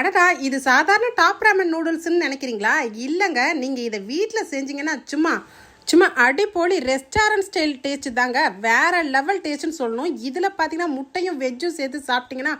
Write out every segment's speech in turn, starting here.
அடடா இது சாதாரண டாப் ராமன் நூடுல்ஸ்னு நினைக்கிறீங்களா? இல்லைங்க நீங்கள் இதை வீட்டில் செஞ்சீங்கன்னா சும்மா சும்மா அடிப்பொலி ரெஸ்டாரண்ட் ஸ்டைல் டேஸ்ட் தாங்க. வேறு லெவல் டேஸ்ட்டுன்னு சொல்லணும். இதில் பார்த்தீங்கன்னா முட்டையும் வெஜ்ஜும் சேர்த்து சாப்பிட்டிங்கன்னா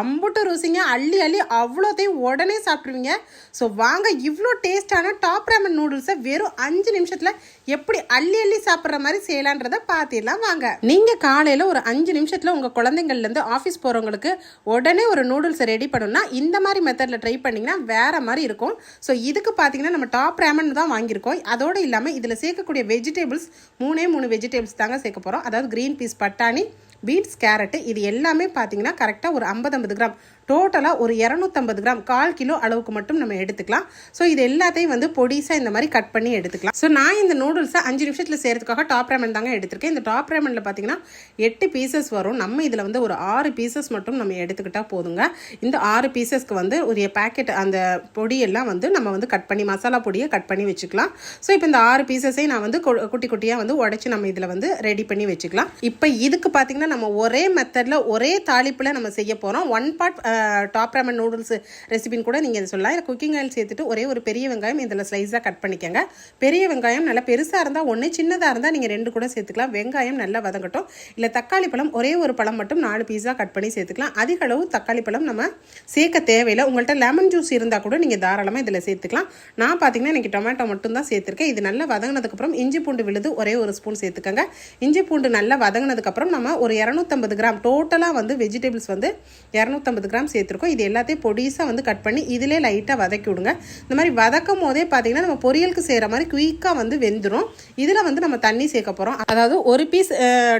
அம்புட்டு ருசிங்க அள்ளி அள்ளி அவ்வளோத்தையும் உடனே சாப்பிட்ருவீங்க ஸோ வாங்க இவ்வளோ டேஸ்டான டாப் ராமன் நூடுல்ஸை வெறும் அஞ்சு நிமிஷத்தில் எப்படி அள்ளி அள்ளி சாப்பிட்ற மாதிரி செய்யலான்றதை பார்த்திடலாம் வாங்க. நீங்கள் காலையில் ஒரு அஞ்சு நிமிஷத்தில் உங்கள் குழந்தைங்கள்லேருந்து ஆஃபீஸ் போகிறவங்களுக்கு உடனே ஒரு நூடுல்ஸை ரெடி பண்ணணும்னா இந்த மாதிரி மெத்தடில் ட்ரை பண்ணிங்கன்னா வேற மாதிரி இருக்கும். ஸோ இதுக்கு பார்த்தீங்கன்னா நம்ம டாப் ரேமன் தான் வாங்கியிருக்கோம். அதோடு இல்லாமல் இதில் சேர்க்கக்கூடிய வெஜிடபிள்ஸ் மூணே மூணு வெஜிடபிள்ஸ் தாங்க சேர்க்க போகிறோம் அதாவது க்ரீன் பீஸ் பட்டாணி பீன்ஸ் கேரட்டு இது எல்லாமே பார்த்தீங்கன்னா கரெக்டாக ஒரு ஐம்பது ஐம்பது கிராம். டோட்டலாக ஒரு இரநூத்தம்பது கிராம். கால் கிலோ அளவுக்கு மட்டும் நம்ம எடுத்துக்கலாம். ஸோ இது எல்லாத்தையும் வந்து பொடிசாக இந்த மாதிரி கட் பண்ணி எடுத்துக்கலாம். ஸோ நான் இந்த நூடுல்ஸை அஞ்சு நிமிஷத்தில் செய்கிறதுக்காக டாப் ரேமன் தாங்க எடுத்திருக்கேன். இந்த டாப் ரேமனில் பார்த்தீங்கன்னா எட்டு பீசஸ் வரும். நம்ம இதில் வந்து ஒரு ஆறு பீசஸ் மட்டும் நம்ம எடுத்துக்கிட்டால் போதுங்க. இந்த ஆறு பீசஸ்க்கு வந்து ஒரு பேக்கெட் அந்த பொடியெல்லாம் வந்து நம்ம வந்து கட் பண்ணி மசாலா பொடியை கட் பண்ணி வச்சுக்கலாம். ஸோ இப்போ இந்த ஆறு பீசஸையும் நான் வந்து குட்டி குட்டியாக வந்து உடச்சி நம்ம இதில் வந்து ரெடி பண்ணி வச்சுக்கலாம். இப்போ இதுக்கு பார்த்தீங்கன்னா நம்ம ஒரே மெத்தடில் ஒரே தாளிப்பில் நம்ம செய்ய போகிறோம் one pot Top Ramen noodles ரெசிபின்னு கூட நீங்கள் இதை சொல்லலாம். இதில் குக்கிங் ஆயில் சேர்த்துட்டு ஒரே ஒரு பெரிய வெங்காயம் இதில் ஸ்லைஸாக கட் பண்ணிக்கோங்க. பெரிய வெங்காயம் நல்லா பெருசாக இருந்தால் ஒன்று சின்னதாக இருந்தால் நீங்கள் ரெண்டு கூட சேர்த்துக்கலாம். வெங்காயம் நல்லா வதங்கட்டும். இல்லை தக்காளி பழம் ஒரே ஒரு பழம் மட்டும் நாலு பீஸாக கட் பண்ணி சேர்த்துக்கலாம். அதிக அளவு தக்காளி பழம் நம்ம சேர்க்க தேவையில்லை. உங்கள்கிட்ட லெமன் ஜூஸ் இருந்தால் கூட நீங்கள் தாராளமாக இதில் சேர்த்துக்கலாம். நான் பார்த்தீங்கன்னா இன்றைக்கி டொமேட்டோ மட்டும் தான் சேர்த்துருக்கேன். இது நல்லா வதங்கினதுக்கப்புறம் இஞ்சி பூண்டு விழுது ஒரே ஒரு ஸ்பூன் சேர்த்துக்கோங்க. இஞ்சி பூண்டு நல்லா வதங்கினதுக்கப்புறம் நம்ம ஒரு இரநூத்தம்பது கிராம். டோட்டலாக வந்து வெஜிடபிள்ஸ் வந்து இரநூத்தம்பது கிராம் சேர்த்துருக்கோம். இது எல்லாத்தையும் பொடிசாக வந்து கட் பண்ணி இதிலே லைட்டாக வதக்கி விடுங்க. இந்த மாதிரி வதக்கும் போதே பார்த்தீங்கன்னா நம்ம பொரியலுக்கு செய்கிற மாதிரி குயிக்காக வந்து வெந்துடும் இதில் வந்து நம்ம தண்ணி சேர்க்க போகிறோம் அதாவது ஒரு பீஸ்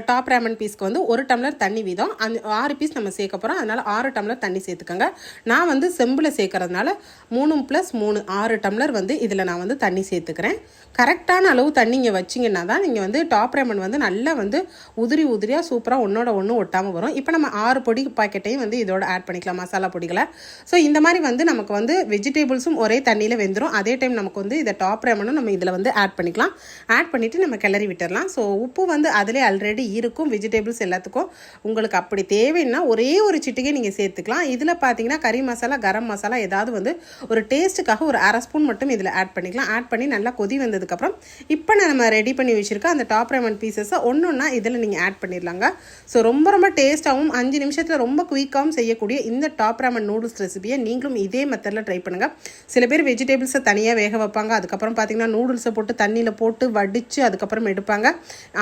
டாப் ரேமன் பீஸ்க்கு வந்து ஒரு டம்ளர் தண்ணி வீதம். அந்த ஆறு பீஸ் நம்ம சேர்க்க போகிறோம் அதனால் ஆறு டம்ளர் தண்ணி சேர்த்துக்கோங்க. நான் வந்து செம்பில் சேர்க்கறதுனால மூணு ப்ளஸ் மூணு ஆறு டம்ளர் வந்து இதில் நான் வந்து தண்ணி சேர்த்துக்கிறேன். கரெக்டான அளவு தண்ணி இங்கே வச்சிங்கன்னா தான் நீங்கள் வந்து டாப் ரேமன் வந்து நல்லா வந்து உதிரி உதிரியாக சூப்பராக ஒன்றோட ஒன்று ஒட்டாமல் வரும். இப்போ நம்ம ஆறு பொடி பாக்கெட்டையும் வந்து இதோட ஆட் பண்ணிக்கலாம் மசாலா பொடிகளை. ஸோ இந்த மாதிரி வந்து நமக்கு வந்து வெஜிடபிள்ஸும் ஒரே தண்ணியில் வெந்துடும் அதே டைம் நமக்கு வந்து இதை டாப் ரேமனும் நம்ம இதில் வந்து ஆட் பண்ணிக்கலாம். ஆட் பண்ணிவிட்டு நம்ம கிளறி விட்டுடலாம் ஸோ உப்பு வந்து அதிலே ஆல்ரெடி இருக்கும். வெஜிடபிள்ஸ் எல்லாத்துக்கும் உங்களுக்கு அப்படி தேவைன்னா ஒரே ஒரு சிட்டிகை நீங்கள் சேர்த்துக்கலாம். இதில் பார்த்தீங்கன்னா கறி மசாலா கரம் மசாலா ஏதாவது வந்து ஒரு டேஸ்ட்டுக்காக ஒரு அரை ஸ்பூன் மட்டும் இதில் ஆட் பண்ணிக்கலாம். ஆட் பண்ணி நல்லா கொதி வந்ததுக்கப்புறம் இப்போ நம்ம ரெடி பண்ணி வச்சுருக்க அந்த டாப் ரேமன் பீசஸை ஒன்று ஒன்றா இதில் நீங்கள் ஆட் பண்ணிடலாங்க. ஸோ ரொம்ப ரொம்ப டேஸ்ட்டாகவும் அஞ்சு நிமிஷத்தில் ரொம்ப குயிக்காகவும் செய்யக்கூடிய இந்த டாப் ராமன் நூடுல்ஸ் ரெசிபியை நீங்களும் இதே மெத்தடில் ட்ரை பண்ணுங்கள் சில பேர் வெஜிடபிள்ஸை தனியாக வேக வைப்பாங்க. அதுக்கப்புறம் பார்த்தீங்கன்னா நூடுல்ஸை போட்டு தண்ணியில் போட்டு வடித்து அதுக்கப்புறம் எடுப்பாங்க.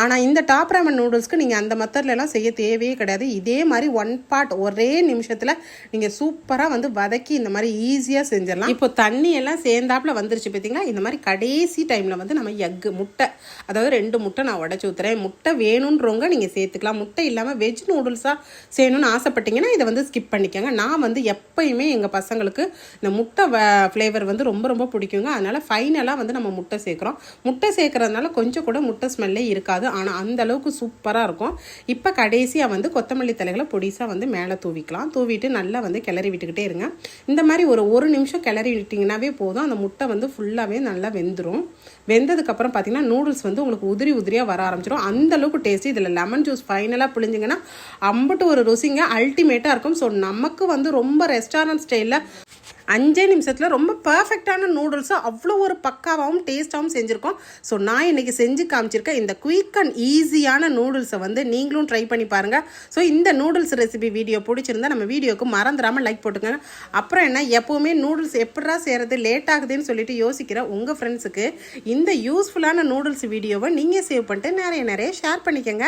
ஆனால் இந்த டாப் ராமன் நூடுல்ஸ்க்கு நீங்கள் அந்த மெத்தட்லலாம் செய்ய தேவையே கிடையாது. இதே மாதிரி ஒன் பார்ட் ஒரே நிமிஷத்தில் நீங்கள் சூப்பராக வந்து வதக்கி இந்த மாதிரி ஈஸியாக செஞ்சிடலாம். இப்போ தண்ணி எல்லாம் சேர்ந்தாப்புல வந்துருச்சு பார்த்தீங்களா இந்த மாதிரி கடைசி டைமில் வந்து நம்ம எக்கு முட்டை அதாவது ரெண்டு முட்டை நான் உடச்சி ஊற்றுறேன் முட்டை வேணுன்றவங்க நீங்கள் சேர்த்துக்கலாம். முட்டை இல்லாமல் வெஜ் நூடுல்ஸாக செய்யணும்னு ஆசைப்பட்டீங்கன்னா இதை வந்து ஸ்கிப் பண்ணிக்கோங்க. நான் வந்து எப்பயுமே எங்கள் பசங்களுக்கு இந்த முட்டை ஃப்ளேவர் வந்து ரொம்ப ரொம்ப பிடிக்குங்க. அதனால் ஃபைனலாக வந்து நம்ம முட்டை சேர்க்குறோம். முட்டை சேர்க்குறதுனால கொஞ்சம் கூட முட்டை ஸ்மெல்லே இருக்காது. ஆனால் அந்த அளவுக்கு சூப்பராக இருக்கும். இப்போ கடைசியாக வந்து கொத்தமல்லி தலைகளை பொடிசாக வந்து மேலே தூவிக்கலாம். தூவிட்டு நல்லா வந்து கிளறி விட்டுக்கிட்டே இருங்க. இந்த மாதிரி ஒரு ஒரு நிமிஷம் கிளறி விட்டிங்கனாவே போதும். அந்த முட்டை வந்து ஃபுல்லாகவே நல்லா வெந்துடும் வெந்ததுக்கப்புறம் பார்த்தீங்கன்னா நூடுல்ஸ் வந்து உங்களுக்கு உதிரி உதிரியாக வர ஆரம்பிச்சிடும் அந்த அளவுக்கு இதில் லெமன் ஜூஸ் ஃபைனலாக பிழிஞ்சிங்கன்னா அம்பட்டு ஒரு ருசிங்க அல்டிமேட்டாக இருக்கும். ஸோ நமக்கு வந்து ரொம்ப ரெஸ்டாரண்ட் ஸ்டைலில் அஞ்சே நிமிஷத்தில் ரொம்ப பர்ஃபெக்டான நூடுல்ஸை அவ்வளோ ஒரு பக்காவாகவும் டேஸ்ட்டாகவும் செஞ்சுருக்கோம். ஸோ நான் இன்றைக்கி செஞ்சு காமிச்சிருக்கேன் இந்த குயிக் அண்ட் ஈஸியான நூடுல்ஸை வந்து நீங்களும் ட்ரை பண்ணி பாருங்கள் ஸோ இந்த நூடுல்ஸ் ரெசிபி வீடியோ பிடிச்சிருந்தா நம்ம வீடியோக்கு மறந்துடாமல் லைக் போட்டுக்கோங்க. அப்புறம் என்ன எப்போவுமே நூடுல்ஸ் எப்படா செய்கிறது லேட் ஆகுதுன்னு சொல்லிட்டு யோசிக்கிற உங்கள் ஃப்ரெண்ட்ஸுக்கு இந்த யூஸ்ஃபுல்லான நூடுல்ஸ் வீடியோவை நீங்கள் சேவ் பண்ணிட்டு நிறைய நிறைய ஷேர் பண்ணிக்கோங்க.